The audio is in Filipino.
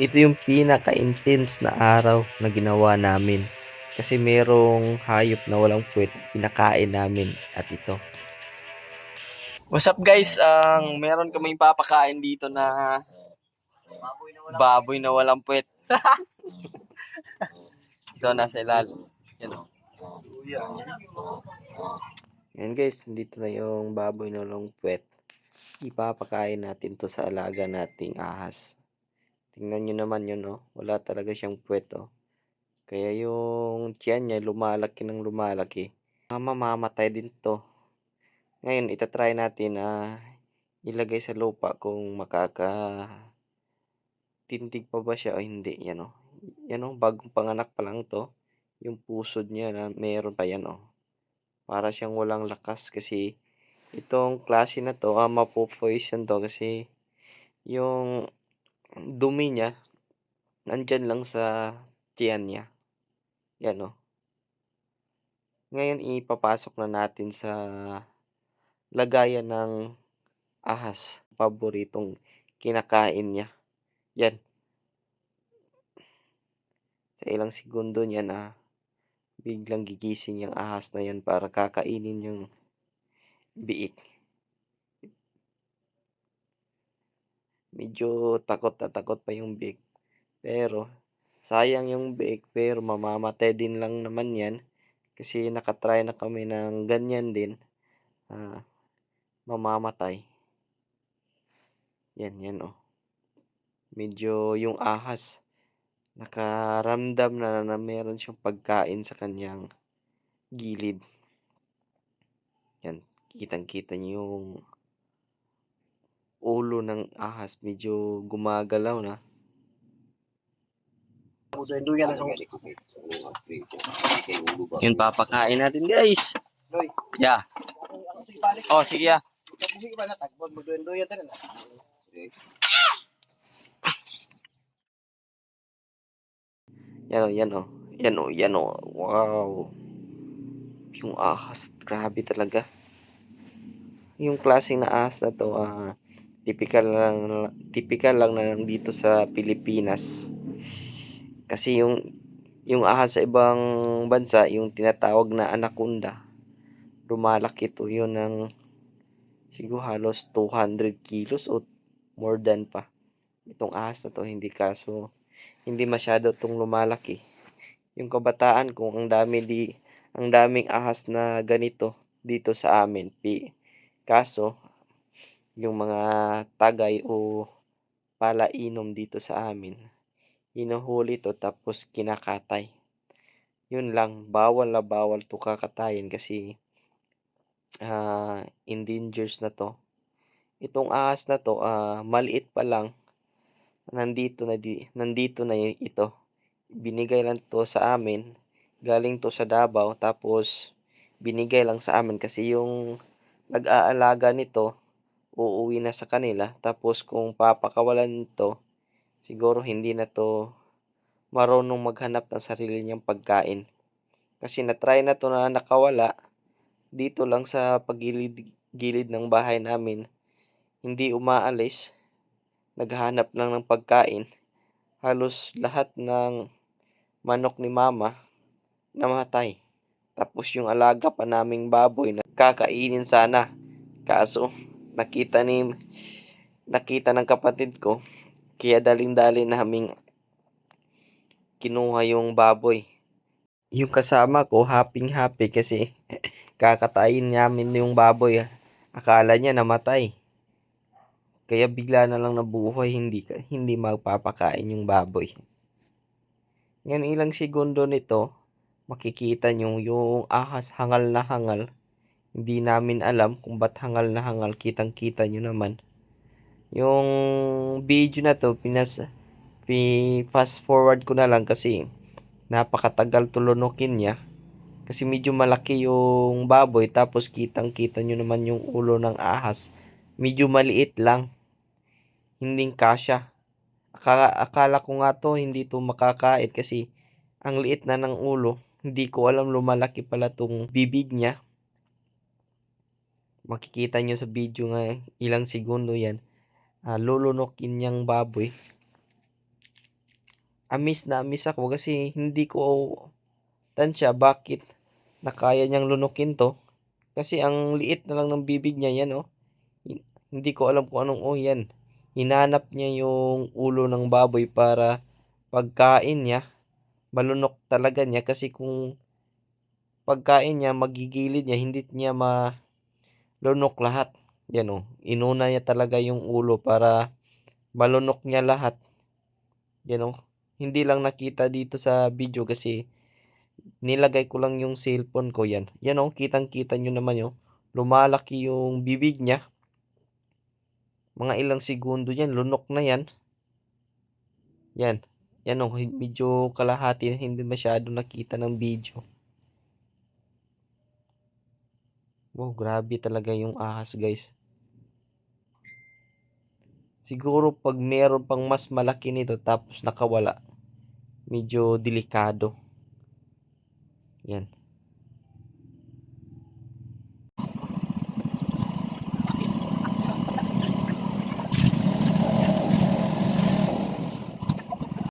ito yung pinaka-intense na araw na ginawa namin. Kasi merong hayop na walang puwet, pinakain namin at ito. What's up guys? Ang meron kaming papakain dito na baboy na walang puwet. Ito nasa ilalim. Yan o. Yan guys, dito na yung baboy na walang puwet. Ipapakain natin to sa alaga nating ahas. Tingnan nyo naman yun, no? Wala talaga siyang puwet, oh. Kaya yung tiyan niya lumalaki ng lumalaki. Mamamatay din to. Ngayon, itatry natin na ilagay sa lupa kung makaka tindig pa ba siya o hindi. Yan, oh. Yan, oh. Bagong panganak pa lang to. Yung pusod niya na meron pa yan, oh. Para siyang walang lakas kasi itong klase na to, ah, mapo-poison to kasi yung dumi niya nandyan lang sa tiyan niya. Yan, oh. Ngayon, ipapasok na natin sa lagayan ng ahas. Paboritong kinakain niya. Yan. Sa ilang segundo niya na biglang gigising yung ahas na yan para kakainin yung biik. Medyo takot na takot pa yung biik. Pero, sayang yung biik pero mamamatay din lang naman yan. Kasi nakatry na kami ng ganyan din. Ah, mamamatay. Yan, yan oh. Medyo yung ahas nakaramdam na na meron siyang pagkain sa kanyang gilid. Yan, kitang-kita niyo yung ulo ng ahas medyo gumagalaw na. Yun papakain natin guys. Yeah. Oh, sige ah. Yan oh, yan oh. Yan oh, yan oh. Wow. Yung ahas, grabe talaga. Yung klaseng na ahas na to, ah, typical lang, typical lang na dito sa Pilipinas. Kasi yung yung ahas sa ibang bansa, yung tinatawag na anaconda, lumalaki to yun ng siguro halos 200 kilos o more than pa. Itong ahas na to, hindi kaso hindi masyado tong lumalaki. Yung kabataan kung ang dami di ang daming ahas na ganito dito sa amin. Pi, kaso yung mga tagay o palainom dito sa amin, hinuhuli to tapos kinakatay. Yun lang, bawal na bawal to kakatayin kasi ah endangers na to. Itong ahas na to, ah, maliit pa lang nandito na di nandito na ito. Binigay lang to sa amin. Galing to sa Davao tapos binigay lang sa amin kasi yung nag-aalaga nito uuwi na sa kanila tapos kung papakawalan nito siguro hindi na to marunong maghanap ng sarili niyang pagkain. Kasi na-try na to na nakawala dito lang sa pagilid-gilid ng bahay namin. Hindi umaalis naghahanap lang ng pagkain. Halos lahat ng manok ni mama namatay. Tapos yung alaga pa naming baboy na kakainin sana. Kaso nakita ni nakita ng kapatid ko kaya daling-dali naming kinuha yung baboy. Yung kasama ko happy-happy kasi kakatayin namin yung baboy. Akala niya namatay. Kaya bigla na lang nabuhay, hindi hindi magpapakain yung baboy. Ngayon ilang segundo nito, makikita nyo yung ahas hangal na hangal. Hindi namin alam kung ba't hangal na hangal, kitang-kita nyo naman. Yung video na to, pinas, pi, fast forward ko na lang kasi napakatagal tulunukin niya. Kasi medyo malaki yung baboy, tapos kitang-kita nyo naman yung ulo ng ahas. Medyo maliit lang hindi kasya. Akala, akala ko nga to hindi to makakain kasi ang liit na ng ulo. Hindi ko alam lumalaki pala tong bibig niya. Makikita nyo sa video nga ilang segundo yan. Ah, lulunukin niyang baboy. amis na amis ako kasi hindi ko tansya bakit nakaya niyang lunukin to. Kasi ang liit na lang ng bibig niya yan oh. Hin- Hindi ko alam kung anong oh yan. Hinanap niya yung ulo ng baboy para pagkain niya. Malunok talaga niya kasi kung pagkain niya magigilid niya hindi niya malunok lahat. Yan oh. Inuna niya talaga yung ulo para malunok niya lahat. Yan oh. Hindi lang nakita dito sa video kasi nilagay ko lang yung cellphone ko yan. Yan oh, kitang-kita nyo naman yun. Lumalaki yung bibig niya. Mga ilang segundo yan, lunok na yan. Yan. Yan hin- medyo kalahati hindi masyado nakita ng video. Wow, grabe talaga yung ahas guys. Siguro pag meron pang mas malaki nito tapos nakawala, medyo delikado. Yan.